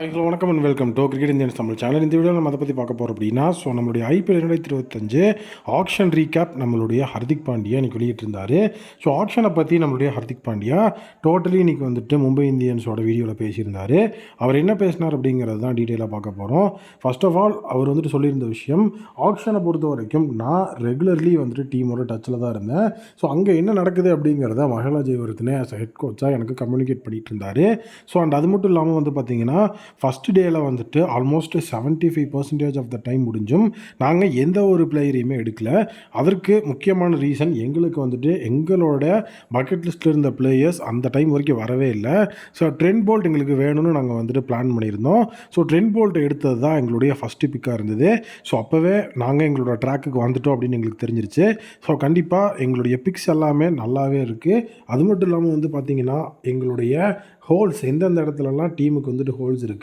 Hello வணக்கம் and welcome to cricket Indians Tamil channel இந்த video நம்ம அதை பற்றி பார்க்க போகிறோம் அப்படின்னா ஸோ நம்மளுடைய ஐபிஎல் இரண்டாயிரத்தி இருபத்தஞ்சு ஆக்ஷன் ரீகேப் நம்மளுடைய ஹர்திக் பாண்டியா இன்னைக்கு வெளியிட்டிருந்தார். ஸோ ஆக்ஷனை பற்றி நம்மளுடைய ஹர்திக் பாண்டியா டோட்டலி இன்னைக்கு வந்துட்டு மும்பை இந்தியன்ஸோட வீடியோவில் பேசியிருந்தார். அவர் என்ன பேசினார் அப்படிங்கிறது தான் டீட்டெயிலாக பார்க்க போகிறோம் ஃபர்ஸ்ட் ஆஃப் ஆல் அவர் வந்துட்டு சொல்லியிருந்த விஷயம் ஆக்ஷனை பொறுத்த வரைக்கும் நான் ரெகுலர்லி வந்துட்டு டீமோட டச்சில் தான் இருந்தேன். ஸோ அங்கே என்ன நடக்குது அப்படிங்கிறத மகளா ஜெயவர்தனே ஆஸ் ஹெட் கோச்சாக எனக்கு கம்யூனிகேட் பண்ணிட்டு இருந்தார். ஸோ அண்ட் அது மட்டும் இல்லாமல் வந்து பார்த்தீங்கன்னா ஃபஸ்ட் டேயில் வந்துட்டு almost seventy five percentage of the time முடிஞ்சும். நாங்கள் எந்த ஒரு பிளேயரையுமே எடுக்கல. அதற்கு முக்கியமான ரீசன் எங்களுக்கு வந்துட்டு எங்களோட பக்கெட் லிஸ்ட்டில் இருந்த பிளேயர்ஸ் அந்த டைம் வரைக்கும் வரவே இல்லை. ஸோ ட்ரெண்ட் போல்ட் எங்களுக்கு வேணும்னு நாங்கள் வந்துட்டு பிளான் பண்ணியிருந்தோம். ஸோ ட்ரெண்ட் போல்ட் எடுத்தது தான் எங்களுடைய ஃபஸ்ட்டு பிக்காக இருந்தது. ஸோ அப்போவே நாங்கள் எங்களோட ட்ராக்குக்கு வந்துட்டோம் அப்படின்னு எங்களுக்கு தெரிஞ்சிருச்சு. ஸோ கண்டிப்பாக எங்களுடைய பிக்ஸ் எல்லாமே நல்லாவே இருக்குது அது மட்டும் இல்லாமல் வந்து பார்த்திங்கன்னா எங்களுடைய ஹோல்ஸ் எந்தெந்த இடத்துலலாம் டீமுக்கு வந்துட்டு ஹோல்ஸ் இருக்குது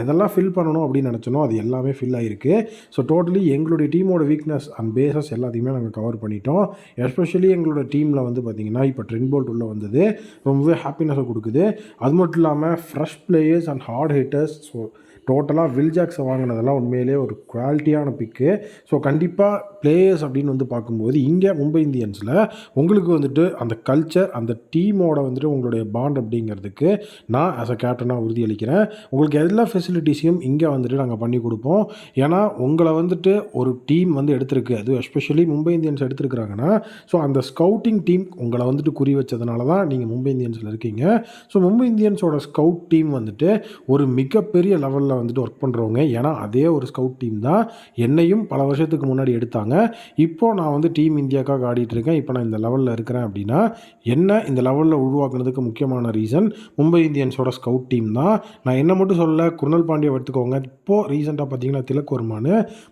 எதெல்லாம் ஃபில் பண்ணணும் அப்படின்னு நினச்சனோ அது எல்லாமே ஃபில் ஆகிருக்கு ஸோ டோட்டலி எங்களுடைய டீமோட வீக்னஸ் அண்ட் பேசஸ் எல்லாத்தையுமே நாங்கள் கவர் பண்ணிட்டோம். எஸ்பெஷலி எங்களோட டீமில் வந்து பார்த்திங்கன்னா இப்போ ட்ரெண்ட் போல்ட் உள்ளே வந்தது. ரொம்பவே ஹாப்பினஸை கொடுக்குது. அது மட்டும் இல்லாமல் fresh players and hard hitters so டோட்டலாக வில் ஜாக்ஸை வாங்கினதெல்லாம் உண்மையிலே ஒரு குவாலிட்டியான பிக்கு ஸோ கண்டிப்பாக பிளேயர்ஸ் அப்படின்னு வந்து பார்க்கும்போது இங்கே மும்பை இந்தியன்ஸில் உங்களுக்கு வந்துட்டு அந்த கல்ச்சர் அந்த டீமோட வந்துட்டு உங்களுடைய பாண்ட் அப்படிங்கிறதுக்கு நான் ஆஸ் அ கேப்டனாக உறுதியளிக்கிறேன். உங்களுக்கு எல்லா ஃபெசிலிட்டிஸையும் இங்கே வந்துட்டு நாங்கள் பண்ணி கொடுப்போம். ஏன்னா உங்களை வந்துட்டு ஒரு டீம் வந்து எடுத்திருக்கு. அது எஸ்பெஷலி மும்பை இந்தியன்ஸ் எடுத்திருக்கிறாங்கன்னா ஸோ அந்த ஸ்கவுட்டிங் டீம் உங்களை வந்துட்டு குறி வச்சதுனால தான் நீங்கள் மும்பை இந்தியன்ஸில் இருக்கீங்க. ஸோ மும்பை இந்தியன்ஸோட ஸ்கவுட் டீம் வந்துட்டு ஒரு மிகப்பெரிய லெவலில் வந்துட்டு ஒர்க் பண்ணுறவங்க ஏன்னா அதே ஒரு ஸ்கவுட் டீம் தான் என்னையும் பல வருஷத்துக்கு முன்னாடி எடுத்தாங்க. இப்போது நான் வந்து டீம் இந்தியாக்காக ஆடிட்டு இருக்கேன். இப்போ நான் இந்த லெவலில் இருக்கிறேன் அப்படின்னா என்ன இந்த லெவலில் உருவாக்குனதுக்கு முக்கியமான ரீசன் மும்பை இந்தியன்ஸோட ஸ்கவுட் டீம் தான். நான் என்ன மட்டும் சொல்ல குருணல் பாண்டியை எடுத்துக்கோங்க. இப்போது ரீசெண்டாக பார்த்தீங்கன்னா திலக்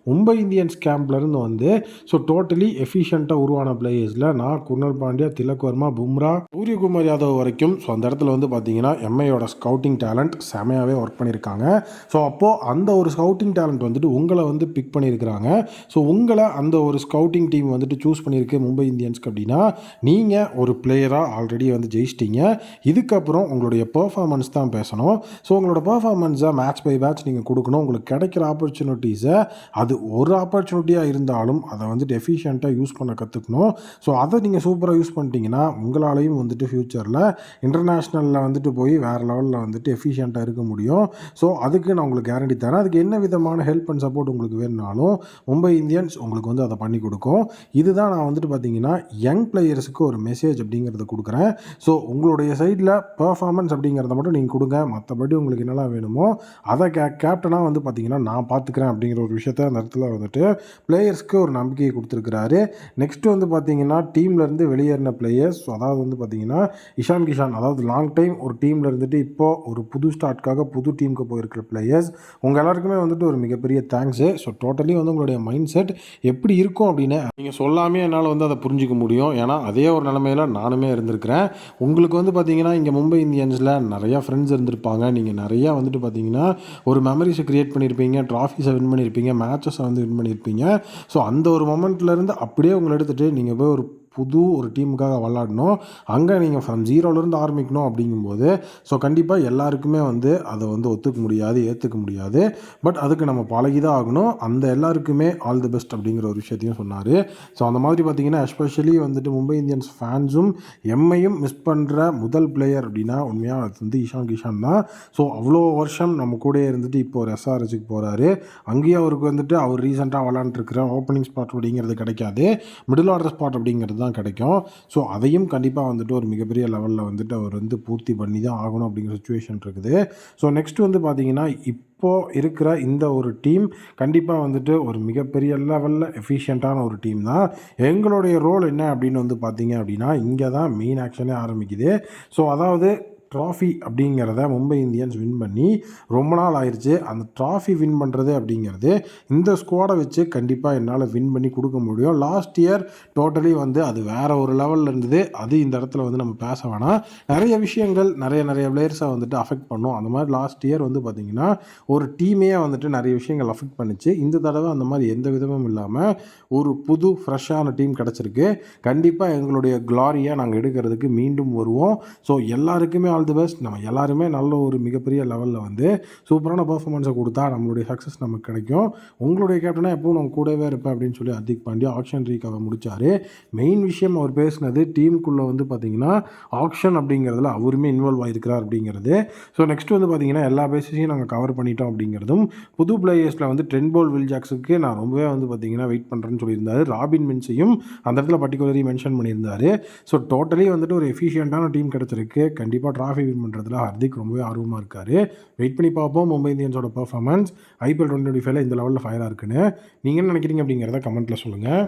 மும்பை இந்தியன்ஸ் கேம்ப்லேருந்து வந்து ஸோ டோட்டலி எஃபிஷியண்ட்டாக உருவான பிளேயர்ஸில் நான் குருணல் பாண்டியா திலக் வர்மா பும்ரா சூரியகுமார் யாதவ் வரைக்கும். ஸோ அந்த இடத்துல வந்து பார்த்தீங்கன்னா எம்ஐயோட ஸ்கவுட்டிங் டேலண்ட் செமையாகவே ஒர்க் பண்ணியிருக்காங்க. ஸோ ஸோ அப்போது அந்த ஒரு ஸ்கவுட்டிங் டேலண்ட் வந்துட்டு உங்களை வந்து பிக் பண்ணியிருக்கிறாங்க. ஸோ உங்களை அந்த ஒரு ஸ்கவுட்டிங் டீம் வந்துட்டு சூஸ் பண்ணியிருக்கு மும்பை இந்தியன்ஸ்க்கு அப்படின்னா நீங்கள் ஒரு பிளேயராக ஆல்ரெடி வந்து ஜெயிச்சிட்டிங்க. இதுக்கப்புறம் உங்களுடைய பர்ஃபார்மன்ஸ் தான் பேசணும். ஸோ உங்களோட பர்ஃபார்மன்ஸை மேட்ச் பை மேட்ச் நீங்கள் கொடுக்கணும். உங்களுக்கு கிடைக்கிற ஆப்பர்ச்சுனிட்டிஸை அது ஒரு ஆப்பர்ச்சுனிட்டியாக இருந்தாலும் அதை வந்துட்டு எஃபிஷியண்ட்டாக யூஸ் பண்ண கற்றுக்கணும் ஸோ அதை நீங்கள் சூப்பராக யூஸ் பண்ணிட்டீங்கன்னா உங்களாலையும் வந்துட்டு ஃப்யூச்சரில் இன்டர்நேஷ்னலில் வந்துட்டு போய் வேறு லெவலில் வந்துட்டு எஃபிஷியண்ட்டாக இருக்க முடியும். ஸோ அதுக்கு நான் உங்களுக்கு கேரண்டி தரேன். அதுக்கு என்ன விதமான ஹெல்ப் அண்ட் சப்போர்ட் உங்களுக்கு வேணுனாலும் மும்பை இந்தியன்ஸ் உங்களுக்கு வந்து அதை பண்ணி கொடுக்கும். இதுதான் நான் வந்துட்டு பார்த்தீங்கன்னா யங் பிளேயர்ஸுக்கு ஒரு மெசேஜ் அப்படிங்கிறத கொடுக்குறேன். ஸோ உங்களுடைய சைடில் பர்ஃபார்மன்ஸ் அப்படிங்கிறத மட்டும் நீங்கள் கொடுங்க. மற்றபடி உங்களுக்கு என்னெல்லாம் வேணுமோ அதை கே கேப்டனாக வந்து பார்த்தீங்கன்னா நான் பார்த்துக்கிறேன் அப்படிங்கிற ஒரு விஷயத்த அந்த இடத்துல வந்துட்டு பிளேயர்ஸ்க்கு ஒரு நம்பிக்கையை கொடுத்துருக்கிறாரு. நெக்ஸ்ட்டு வந்து பார்த்தீங்கன்னா டீம்லேருந்து வெளியேறின பிளேயர்ஸ் அதாவது வந்து பார்த்தீங்கன்னா இஷான் கிஷான் அதாவது லாங் டைம் ஒரு டீமில் இருந்துட்டு இப்போது ஒரு புது ஸ்டார்ட்காக புது டீமுக்கு போயிருக்கிற பிளேயர் எஸ் உங்கள் எல்லாருக்குமே வந்துட்டு ஒரு மிகப்பெரிய தேங்க்ஸு ஸோ டோட்டலி வந்து உங்களுடைய மைண்ட் செட் எப்படி இருக்கும் அப்படின்னு நீங்கள் சொல்லாமே என்னால் வந்து அதை புரிஞ்சிக்க முடியும். ஏன்னா அதே ஒரு நிலமையில நானுமே இருந்திருக்கிறேன். உங்களுக்கு வந்து பார்த்தீங்கன்னா இங்கே மும்பை இந்தியன்ஸில் நிறையா ஃப்ரெண்ட்ஸ் இருந்திருப்பாங்க. நீங்கள் நிறையா வந்துட்டு பார்த்தீங்கன்னா ஒரு மெமரிஸை க்ரியேட் பண்ணியிருப்பீங்க ட்ராஃபிஸை வின் பண்ணியிருப்பீங்க மேட்சஸை வந்து வின் பண்ணியிருப்பீங்க ஸோ அந்த ஒரு மொமெண்ட்லேருந்து அப்படியே உங்களை எடுத்துகிட்டு நீங்கள் போய் ஒரு புது ஒரு டீமுக்காக விளாடணும். அங்கே நீங்கள் ஃப்ரம் ஜீரோலேருந்து ஆரம்பிக்கணும் அப்படிங்கும்போது ஸோ கண்டிப்பாக எல்லாருக்குமே வந்து அதை வந்து ஒத்துக்க முடியாது ஏற்றுக்க முடியாது. பட் அதுக்கு நம்ம பழகி தான் ஆகணும். அந்த எல்லாருக்குமே ஆல் தி பெஸ்ட் அப்படிங்கிற ஒரு விஷயத்தையும் சொன்னார். ஸோ அந்த மாதிரி பார்த்தீங்கன்னா எஸ்பெஷலி வந்துட்டு மும்பை இந்தியன்ஸ் ஃபேன்ஸும் எம்மையும் மிஸ் பண்ணுற முதல் பிளேயர் அப்படின்னா உண்மையாக அது வந்து இஷான் கிஷான் தான். ஸோ அவ்வளோ வருஷம் நம்ம கூட இருந்துட்டு இப்போ ஒரு எஸ்ஆர்எஸ்க்கு போகிறாரு அங்கேயும் அவருக்கு வந்துட்டு அவர் ரீசெண்டாக விளாண்டுருக்கிற ஓப்பனிங் ஸ்பாட் அப்படிங்கிறது கிடைக்காது. மிடில் ஆர்டர் ஸ்பாட் அப்படிங்கிறது தான் கிடைக்கும். ஸோ அதையும் கண்டிப்பாக வந்துட்டு ஒரு மிகப்பெரிய லெவலில் வந்துட்டு அவர் வந்து பூர்த்தி பண்ணி தான் ஆகணும் அப்படிங்கிற சுச்சுவேஷன் இருக்குது. ஸோ நெக்ஸ்ட் வந்து பார்த்தீங்கன்னா இப்போது இருக்கிற இந்த ஒரு டீம் கண்டிப்பாக வந்துட்டு ஒரு மிகப்பெரிய லெவலில் எஃபிஷியண்ட்டான ஒரு டீம் தான். எங்களுடைய ரோல் என்ன அப்படின்னு வந்து பார்த்தீங்க அப்படின்னா இங்கே தான் மெயின் ஆக்ஷனே ஆரம்பிக்குது. ஸோ அதாவது ட்ராஃபி அப்படிங்கிறத மும்பை இந்தியன்ஸ் வின் பண்ணி ரொம்ப நாள் ஆயிடுச்சு அந்த ட்ராஃபி வின் பண்ணுறது அப்படிங்கிறது இந்த ஸ்குவாடை வச்சு கண்டிப்பாக என்னால் வின் பண்ணி கொடுக்க முடியும். லாஸ்ட் இயர் டோட்டலி வந்து அது வேறு ஒரு லெவலில் இருந்தது. அது இந்த இடத்துல வந்து நம்ம பேச வேணாம். நிறைய விஷயங்கள் நிறைய நிறைய பிளேயர்ஸை வந்துட்டு அஃபெக்ட் பண்ணும். அந்த மாதிரி லாஸ்ட் இயர் வந்து பார்த்திங்கன்னா ஒரு டீமே வந்துட்டு நிறைய விஷயங்கள் அஃபெக்ட் பண்ணிச்சு. இந்த தடவை அந்த மாதிரி எந்த விதமும் இல்லாமல் ஒரு புது ஃப்ரெஷ்ஷான டீம் கிடச்சிருக்கு. கண்டிப்பாக எங்களுடைய க்ளாரியை நாங்கள் எடுக்கிறதுக்கு மீண்டும் வருவோம். ஸோ எல்லாருக்குமே ஆல் ஆல் தி பெஸ்ட். நம்ம எல்லாருமே நல்ல ஒரு மிகப்பெரிய லெவலில் வந்து சூப்பரான பர்ஃபார்மன்ஸை கொடுத்தா நம்மளுடைய சக்ஸஸ் நமக்கு கிடைக்கும். உங்களுடைய கேப்டனாக எப்பவும் நம்ம கூடவே இருப்பேன் அப்படின்னு சொல்லி ஹர்திக் பாண்டியா ஆக்ஷன் ரீக்காக முடிச்சாரு. மெயின் விஷயம் அவர் பேசினது டீமுக்குள்ளே வந்து பார்த்தீங்கன்னா ஆக்ஷன் அப்படிங்கிறதுல அவருமே இன்வால்வ் ஆகிருக்கிறார் அப்படிங்கிறது. ஸோ நெக்ஸ்ட் வந்து பார்த்தீங்கன்னா எல்லா பேசிஸையும் நாங்கள் கவர் பண்ணிட்டோம் அப்படிங்கிறதும் புது பிளேயர்ஸில் வந்து ட்ரென் போல் வில் ஜாக்ஸுக்கு நான் ரொம்பவே வந்து பார்த்தீங்கன்னா வெயிட் பண்ணுறேன்னு சொல்லியிருந்தார். ராபின் மின்ஸையும் அந்த இடத்துல பர்டிகுலரி மென்ஷன் பண்ணியிருந்தார். ஸோ டோட்டலி வந்துட்டு ஒரு எஃபிஷியண்ட்டான டீம் கிடச்சிருக்கு. கண்டிப்பாக ட்ராஃபி வின் பண்ணுறதுல ஹர்திக் ரொம்பவே ஆர்வமாக இருக்கார். வெயிட் பண்ணி பார்ப்போம். மும்பை இந்தியன்ஸோட பர்ஃபார்மன்ஸ் ஐபிஎல் டுவெண்ட்டி டுவெண்ட்டி ஃபைவ்ல இந்த லெவலில் ஃபயராக இருக்குன்னு. நீங்கள் என்ன நினைக்கிறீங்க அப்படிங்கிறத கமெண்ட்டில் சொல்லுங்கள்